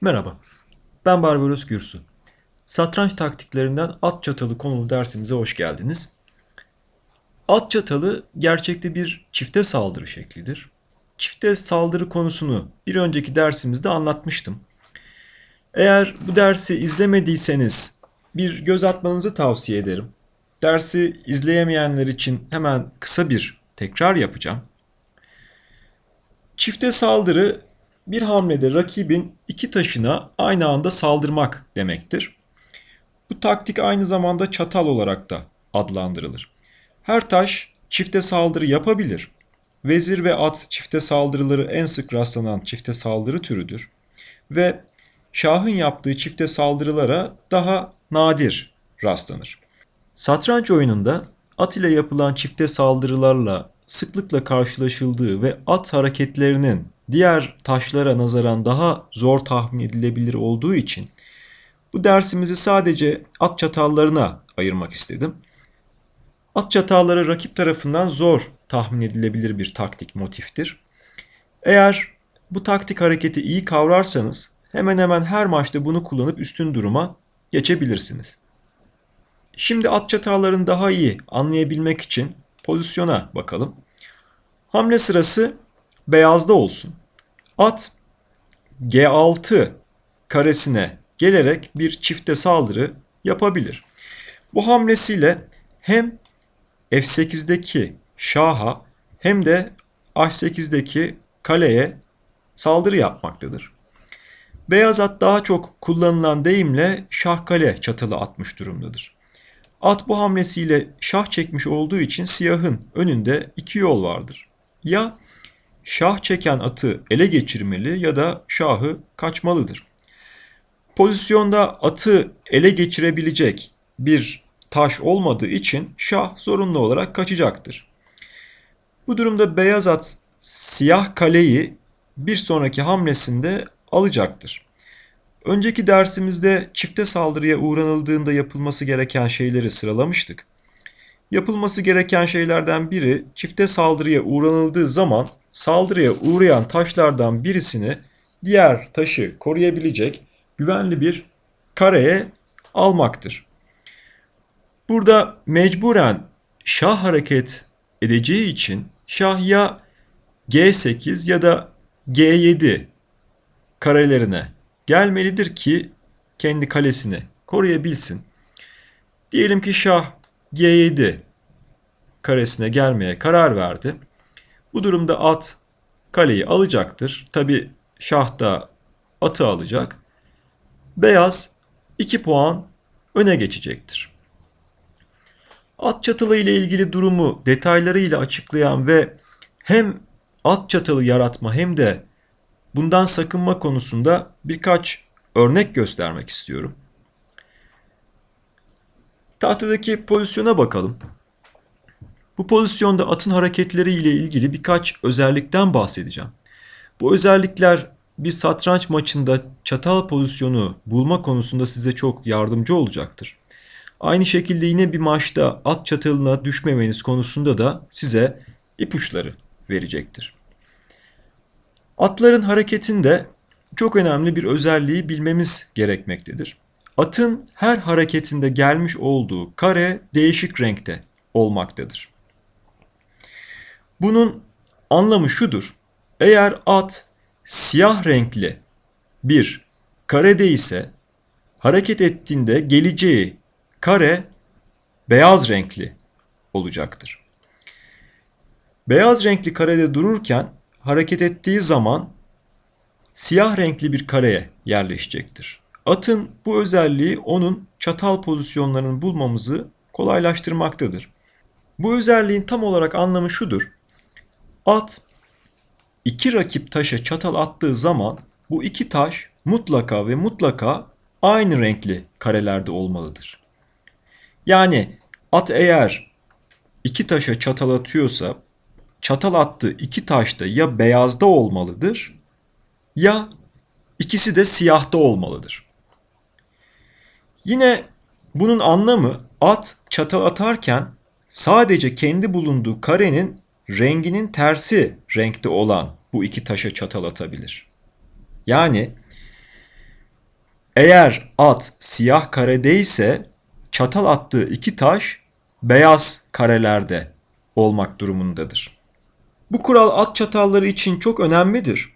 Merhaba, ben Barbaros Gürsu. Satranç taktiklerinden at çatalı konulu dersimize hoş geldiniz. At çatalı gerçekte bir çifte saldırı şeklidir. Çifte saldırı konusunu bir önceki dersimizde anlatmıştım. Eğer bu dersi izlemediyseniz bir göz atmanızı tavsiye ederim. Dersi izleyemeyenler için hemen kısa bir tekrar yapacağım. Çifte saldırı bir hamlede rakibin iki taşına aynı anda saldırmak demektir. Bu taktik aynı zamanda çatal olarak da adlandırılır. Her taş çifte saldırı yapabilir. Vezir ve at çifte saldırıları en sık rastlanan çifte saldırı türüdür. Ve şahın yaptığı çifte saldırılara daha nadir rastlanır. Satranç oyununda at ile yapılan çifte saldırılarla sıklıkla karşılaşıldığı ve at hareketlerinin diğer taşlara nazaran daha zor tahmin edilebilir olduğu için bu dersimizi sadece at çatallarına ayırmak istedim. At çatalları rakip tarafından zor tahmin edilebilir bir taktik motiftir. Eğer bu taktik hareketi iyi kavrarsanız hemen hemen her maçta bunu kullanıp üstün duruma geçebilirsiniz. Şimdi at çatallarını daha iyi anlayabilmek için pozisyona bakalım. Hamle sırası beyazda olsun. At G6 karesine gelerek bir çifte saldırı yapabilir. Bu hamlesiyle hem F8'deki şaha hem de H8'deki kaleye saldırı yapmaktadır. Beyaz at daha çok kullanılan deyimle şah kale çatalı atmış durumdadır. At bu hamlesiyle şah çekmiş olduğu için siyahın önünde iki yol vardır. Ya şah çeken atı ele geçirmeli ya da şahı kaçmalıdır. Pozisyonda atı ele geçirebilecek bir taş olmadığı için şah zorunlu olarak kaçacaktır. Bu durumda beyaz at siyah kaleyi bir sonraki hamlesinde alacaktır. Önceki dersimizde çifte saldırıya uğranıldığında yapılması gereken şeyleri sıralamıştık. Yapılması gereken şeylerden biri çifte saldırıya uğranıldığı zaman saldırıya uğrayan taşlardan birisini diğer taşı koruyabilecek güvenli bir kareye almaktır. Burada mecburen şah hareket edeceği için şah ya G8 ya da G7 karelerine gelmelidir ki kendi kalesini koruyabilsin. Diyelim ki şah G7 karesine gelmeye karar verdi. Bu durumda at kaleyi alacaktır. Tabi şah da atı alacak. Beyaz 2 puan öne geçecektir. At çatalı ile ilgili durumu detaylarıyla açıklayan ve hem at çatalı yaratma hem de bundan sakınma konusunda birkaç örnek göstermek istiyorum. Tahtadaki pozisyona bakalım. Bu pozisyonda atın hareketleri ile ilgili birkaç özellikten bahsedeceğim. Bu özellikler bir satranç maçında çatal pozisyonu bulma konusunda size çok yardımcı olacaktır. Aynı şekilde yine bir maçta at çatalına düşmemeniz konusunda da size ipuçları verecektir. Atların hareketinde çok önemli bir özelliği bilmemiz gerekmektedir. Atın her hareketinde gelmiş olduğu kare değişik renkte olmaktadır. Bunun anlamı şudur. Eğer at siyah renkli bir karede ise hareket ettiğinde geleceği kare beyaz renkli olacaktır. Beyaz renkli karede dururken hareket ettiği zaman siyah renkli bir kareye yerleşecektir. Atın bu özelliği onun çatal pozisyonlarını bulmamızı kolaylaştırmaktadır. Bu özelliğin tam olarak anlamı şudur. At iki rakip taşa çatal attığı zaman bu iki taş mutlaka ve mutlaka aynı renkli karelerde olmalıdır. Yani at eğer iki taşa çatal atıyorsa çatal attığı iki taş da ya beyazda olmalıdır ya ikisi de siyahta olmalıdır. Yine bunun anlamı at çatal atarken sadece kendi bulunduğu karenin renginin tersi renkte olan bu iki taşa çatal atabilir. Yani Eğer at siyah karede ise çatal attığı iki taş beyaz karelerde olmak durumundadır. Bu kural at çatalları için çok önemlidir.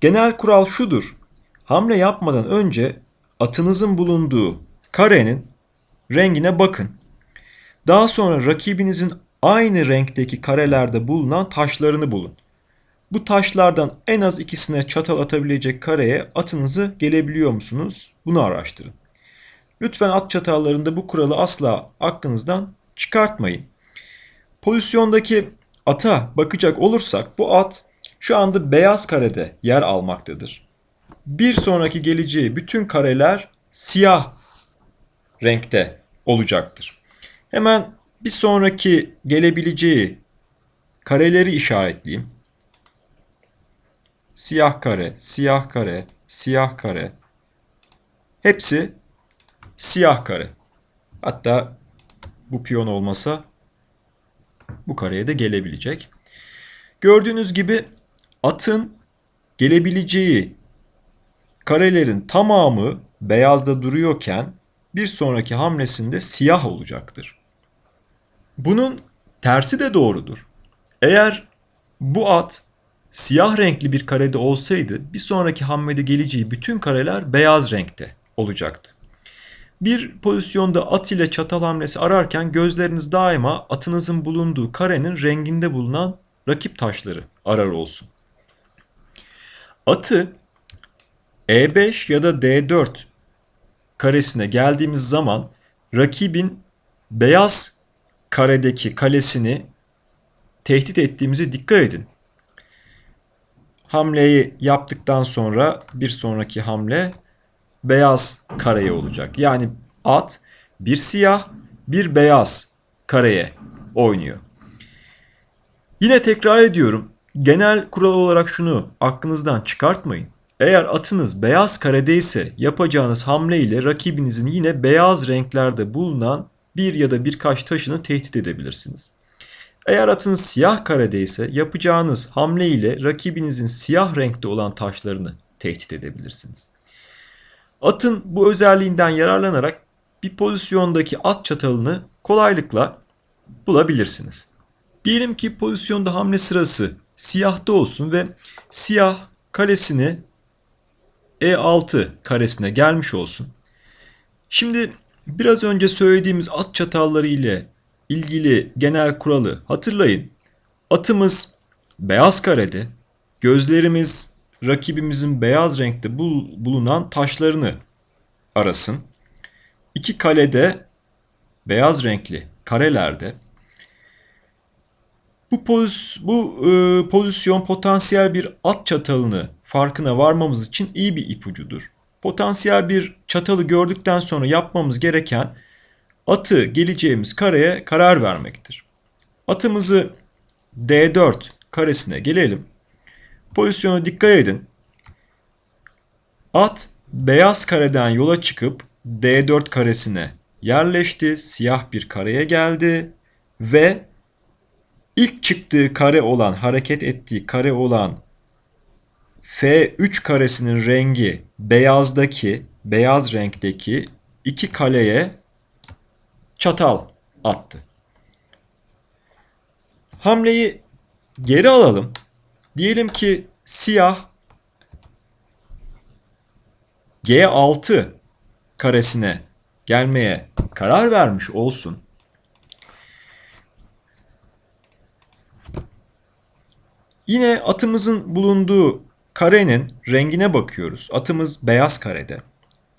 Genel kural şudur. Hamle yapmadan önce atınızın bulunduğu karenin rengine bakın. Daha sonra rakibinizin aynı renkteki karelerde bulunan taşlarını bulun. Bu taşlardan en az ikisine çatal atabilecek kareye atınızı gelebiliyor musunuz? Bunu araştırın. Lütfen at çatallarında bu kuralı asla aklınızdan çıkartmayın. Pozisyondaki ata bakacak olursak bu at şu anda beyaz karede yer almaktadır. Bir sonraki geleceği bütün kareler siyah renkte olacaktır. Hemen bir sonraki gelebileceği kareleri işaretleyeyim. Siyah kare, siyah kare, siyah kare. Hepsi siyah kare. Hatta bu piyon olmasa bu kareye de gelebilecek. Gördüğünüz gibi atın gelebileceği karelerin tamamı beyazda duruyorken bir sonraki hamlesinde siyah olacaktır. Bunun tersi de doğrudur. Eğer bu at siyah renkli bir karede olsaydı bir sonraki hamlede geleceği bütün kareler beyaz renkte olacaktı. Bir pozisyonda at ile çatal hamlesi ararken gözleriniz daima atınızın bulunduğu karenin renginde bulunan rakip taşları arar olsun. Atı E5 ya da D4 karesine geldiğimiz zaman rakibin beyaz karedeki kalesini tehdit ettiğimize dikkat edin. Hamleyi yaptıktan sonra bir sonraki hamle beyaz kareye olacak. Yani at bir siyah bir beyaz kareye oynuyor. Yine tekrar ediyorum. Genel kural olarak şunu aklınızdan çıkartmayın. Eğer atınız beyaz karede ise yapacağınız hamle ile rakibinizin yine beyaz renklerde bulunan bir ya da birkaç taşını tehdit edebilirsiniz. Eğer atınız siyah karede ise yapacağınız hamle ile rakibinizin siyah renkte olan taşlarını tehdit edebilirsiniz. Atın bu özelliğinden yararlanarak bir pozisyondaki at çatalını kolaylıkla bulabilirsiniz. Diyelim ki pozisyonda hamle sırası siyahta olsun ve siyah kalesini E6 karesine gelmiş olsun. Şimdi biraz önce söylediğimiz at çatalları ile ilgili genel kuralı hatırlayın. Atımız beyaz karede, gözlerimiz rakibimizin beyaz renkte bulunan taşlarını arasın. İki kalede beyaz renkli karelerde bu, poz, bu e, pozisyon potansiyel bir at çatalını farkına varmamız için iyi bir ipucudur. Potansiyel bir çatalı gördükten sonra yapmamız gereken atı geleceğimiz kareye karar vermektir. Atımızı D4 karesine gelelim. Pozisyona dikkat edin. At beyaz kareden yola çıkıp D4 karesine yerleşti. Siyah bir kareye geldi ve ilk çıktığı kare olan, hareket ettiği kare olan F3 karesinin rengi beyazdaki, beyaz renkteki iki kaleye çatal attı. Hamleyi geri alalım. Diyelim ki siyah G6 karesine gelmeye karar vermiş olsun. Yine atımızın bulunduğu karenin rengine bakıyoruz. Atımız beyaz karede.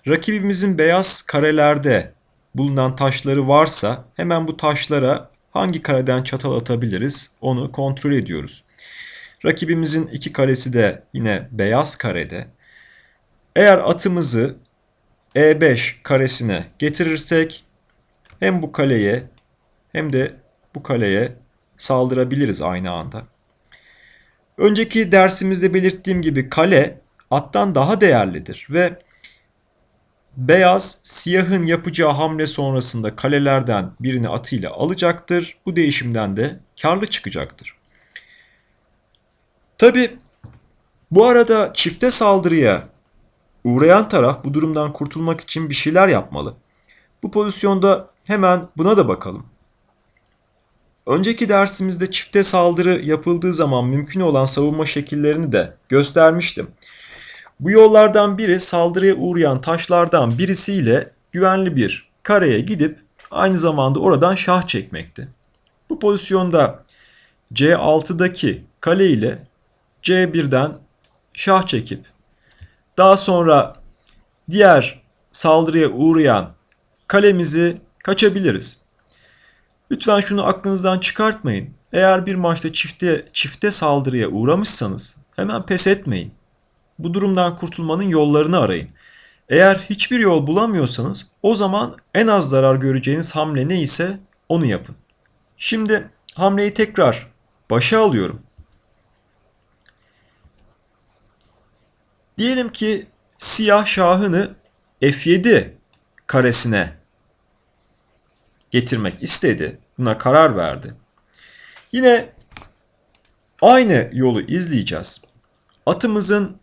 Rakibimizin beyaz karelerde bulunan taşları varsa hemen bu taşlara hangi kareden çatal atabiliriz onu kontrol ediyoruz. Rakibimizin iki karesi de yine beyaz karede. Eğer atımızı E5 karesine getirirsek hem bu kaleye hem de bu kaleye saldırabiliriz aynı anda. Önceki dersimizde belirttiğim gibi kale attan daha değerlidir ve beyaz siyahın yapacağı hamle sonrasında kalelerden birini atıyla alacaktır. Bu değişimden de karlı çıkacaktır. Tabi bu arada çifte saldırıya uğrayan taraf bu durumdan kurtulmak için bir şeyler yapmalı. Bu pozisyonda hemen buna da bakalım. Önceki dersimizde çifte saldırı yapıldığı zaman mümkün olan savunma şekillerini de göstermiştim. Bu yollardan biri saldırıya uğrayan taşlardan birisiyle güvenli bir kareye gidip aynı zamanda oradan şah çekmekti. Bu pozisyonda C6'daki kale ile C1'den şah çekip daha sonra diğer saldırıya uğrayan kalemizi kaçabiliriz. Lütfen şunu aklınızdan çıkartmayın. Eğer bir maçta çifte çifte saldırıya uğramışsanız hemen pes etmeyin. Bu durumdan kurtulmanın yollarını arayın. Eğer hiçbir yol bulamıyorsanız o zaman en az zarar göreceğiniz hamle ne ise onu yapın. Şimdi hamleyi tekrar başa alıyorum. Diyelim ki siyah şahını F7 karesine getirmek istedi. Buna karar verdi. Yine aynı yolu izleyeceğiz. Atımızın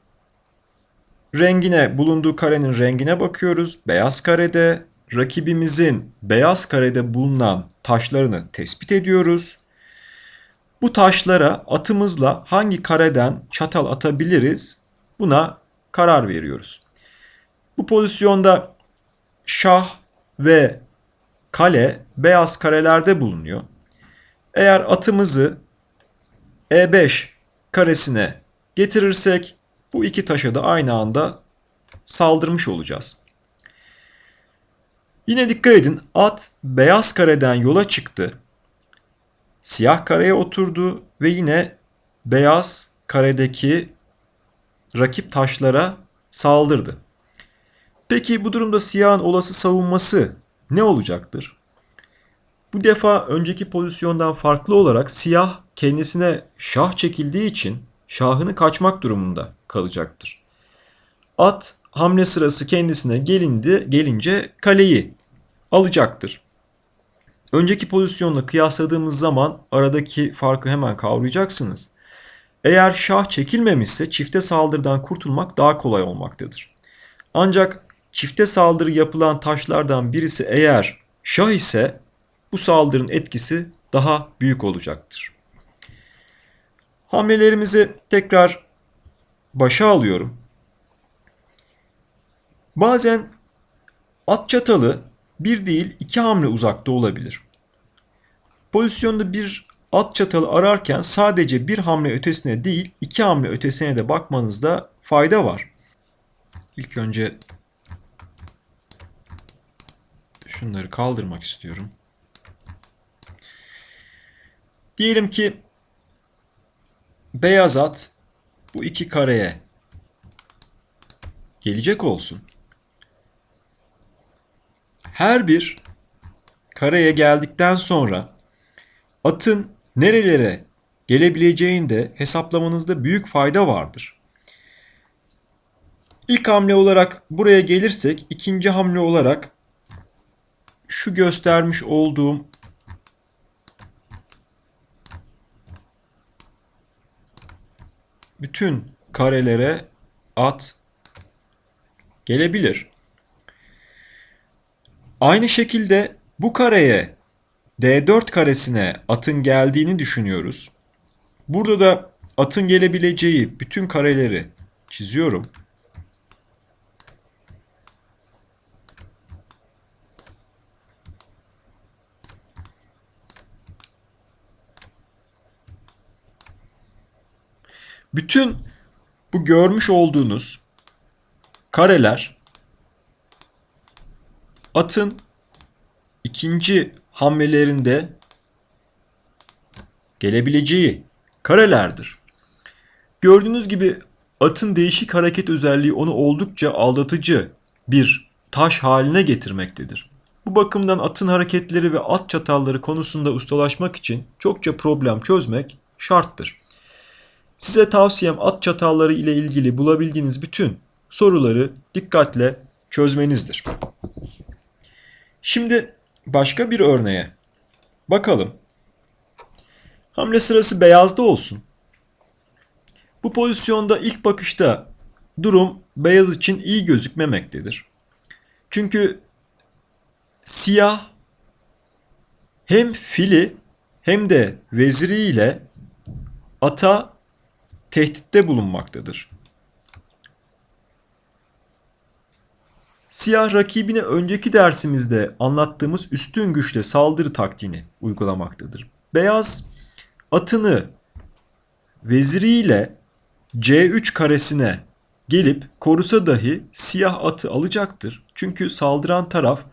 rengine, bulunduğu karenin rengine bakıyoruz. Beyaz karede rakibimizin beyaz karede bulunan taşlarını tespit ediyoruz. Bu taşlara atımızla hangi kareden çatal atabiliriz? Buna karar veriyoruz. Bu pozisyonda şah ve kale beyaz karelerde bulunuyor. Eğer atımızı E5 karesine getirirsek bu iki taşa da aynı anda saldırmış olacağız. Yine dikkat edin at beyaz kareden yola çıktı. Siyah kareye oturdu ve yine beyaz karedeki rakip taşlara saldırdı. Peki bu durumda siyahın olası savunması ne olacaktır? Bu defa önceki pozisyondan farklı olarak siyah kendisine şah çekildiği için şahını kaçmak durumunda kalacaktır. At hamle sırası kendisine gelindi, gelince kaleyi alacaktır. Önceki pozisyonla kıyasladığımız zaman aradaki farkı hemen kavrayacaksınız. Eğer şah çekilmemişse çifte saldırıdan kurtulmak daha kolay olmaktadır. Ancak çifte saldırı yapılan taşlardan birisi eğer şah ise bu saldırının etkisi daha büyük olacaktır. Hamlelerimizi tekrar başa alıyorum. Bazen at çatalı bir değil iki hamle uzakta olabilir. Pozisyonda bir at çatalı ararken sadece bir hamle ötesine değil iki hamle ötesine de bakmanızda fayda var. İlk önce şunları kaldırmak istiyorum. Diyelim ki beyaz at bu iki kareye gelecek olsun. Her bir kareye geldikten sonra atın nerelere gelebileceğinde hesaplamanızda büyük fayda vardır. İlk hamle olarak buraya gelirsek ikinci hamle olarak şu göstermiş olduğum bütün karelere at gelebilir. Aynı şekilde bu kareye D4 karesine atın geldiğini düşünüyoruz. Burada da atın gelebileceği bütün kareleri çiziyorum. Bütün bu görmüş olduğunuz kareler atın ikinci hamlelerinde gelebileceği karelerdir. Gördüğünüz gibi atın değişik hareket özelliği onu oldukça aldatıcı bir taş haline getirmektedir. Bu bakımdan atın hareketleri ve at çatalları konusunda ustalaşmak için çokça problem çözmek şarttır. Size tavsiyem at çatalları ile ilgili bulabildiğiniz bütün soruları dikkatle çözmenizdir. Şimdi başka bir örneğe bakalım. Hamle sırası beyazda olsun. Bu pozisyonda ilk bakışta durum beyaz için iyi gözükmemektedir. Çünkü siyah hem fili hem de veziriyle ata tehditte bulunmaktadır. Siyah rakibine önceki dersimizde anlattığımız üstün güçle saldırı taktiğini uygulamaktadır. Beyaz atını veziriyle C3 karesine gelip korusa dahi siyah atı alacaktır. Çünkü saldıran taraf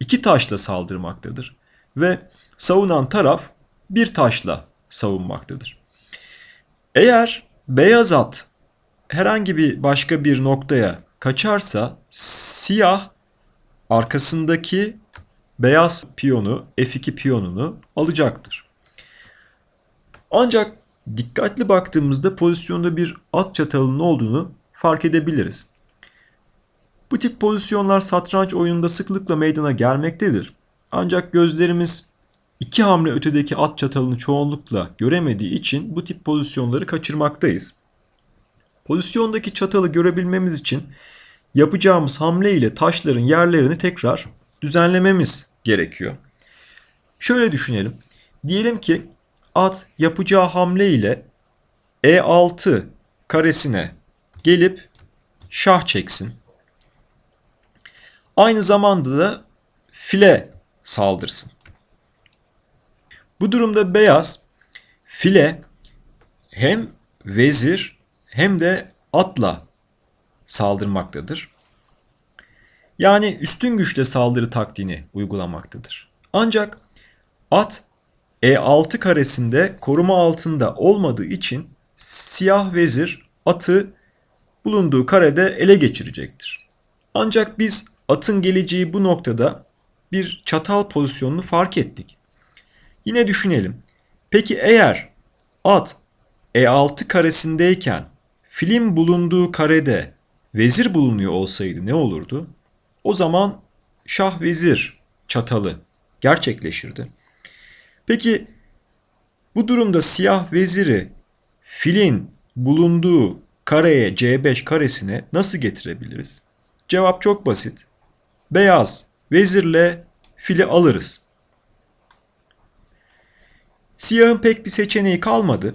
iki taşla saldırmaktadır ve savunan taraf bir taşla savunmaktadır. Eğer beyaz at herhangi bir başka bir noktaya kaçarsa siyah arkasındaki beyaz piyonu F2 piyonunu alacaktır. Ancak dikkatli baktığımızda pozisyonda bir at çatalının olduğunu fark edebiliriz. Bu tip pozisyonlar satranç oyununda sıklıkla meydana gelmektedir. Ancak gözlerimiz iki hamle ötedeki at çatalını çoğunlukla göremediği için bu tip pozisyonları kaçırmaktayız. Pozisyondaki çatalı görebilmemiz için yapacağımız hamle ile taşların yerlerini tekrar düzenlememiz gerekiyor. Şöyle düşünelim. Diyelim ki at yapacağı hamle ile E6 karesine gelip şah çeksin. Aynı zamanda da file saldırsın. Bu durumda beyaz file hem vezir hem de atla saldırmaktadır. Yani üstün güçle saldırı taktiğini uygulamaktadır. Ancak at E6 karesinde koruma altında olmadığı için siyah vezir atı bulunduğu karede ele geçirecektir. Ancak biz atın geleceği bu noktada bir çatal pozisyonunu fark ettik. Yine düşünelim. Peki eğer at E6 karesindeyken filin bulunduğu karede vezir bulunuyor olsaydı ne olurdu? O zaman şah vezir çatalı gerçekleşirdi. Peki bu durumda siyah veziri filin bulunduğu kareye C5 karesine nasıl getirebiliriz? Cevap çok basit. Beyaz vezirle fili alırız. Siyahın pek bir seçeneği kalmadı.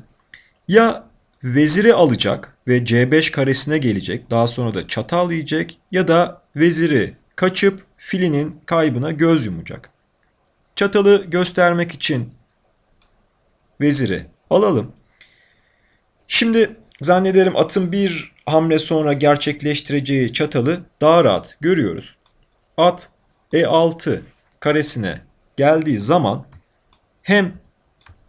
Ya veziri alacak ve C5 karesine gelecek. Daha sonra da çatal yiyecek ya da veziri kaçıp filinin kaybına göz yumacak. Çatalı göstermek için veziri alalım. Şimdi zannederim atın bir hamle sonra gerçekleştireceği çatalı daha rahat görüyoruz. At E6 karesine geldiği zaman hem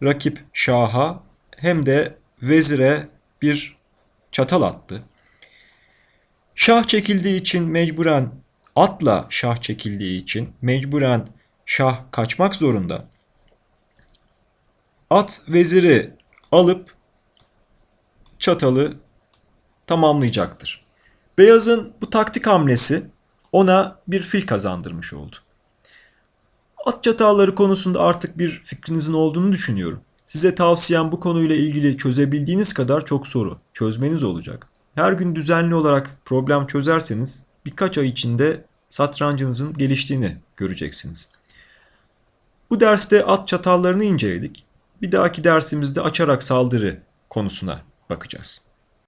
rakip şaha hem de vezire bir çatal attı. Şah çekildiği için mecburen atla şah çekildiği için mecburen şah kaçmak zorunda. At veziri alıp çatalı tamamlayacaktır. Beyazın bu taktik hamlesi ona bir fil kazandırmış oldu. At çatalları konusunda artık bir fikrinizin olduğunu düşünüyorum. Size tavsiyem bu konuyla ilgili çözebildiğiniz kadar çok soru çözmeniz olacak. Her gün düzenli olarak problem çözerseniz birkaç ay içinde satrancınızın geliştiğini göreceksiniz. Bu derste at çatallarını inceledik. Bir dahaki dersimizde açarak saldırı konusuna bakacağız.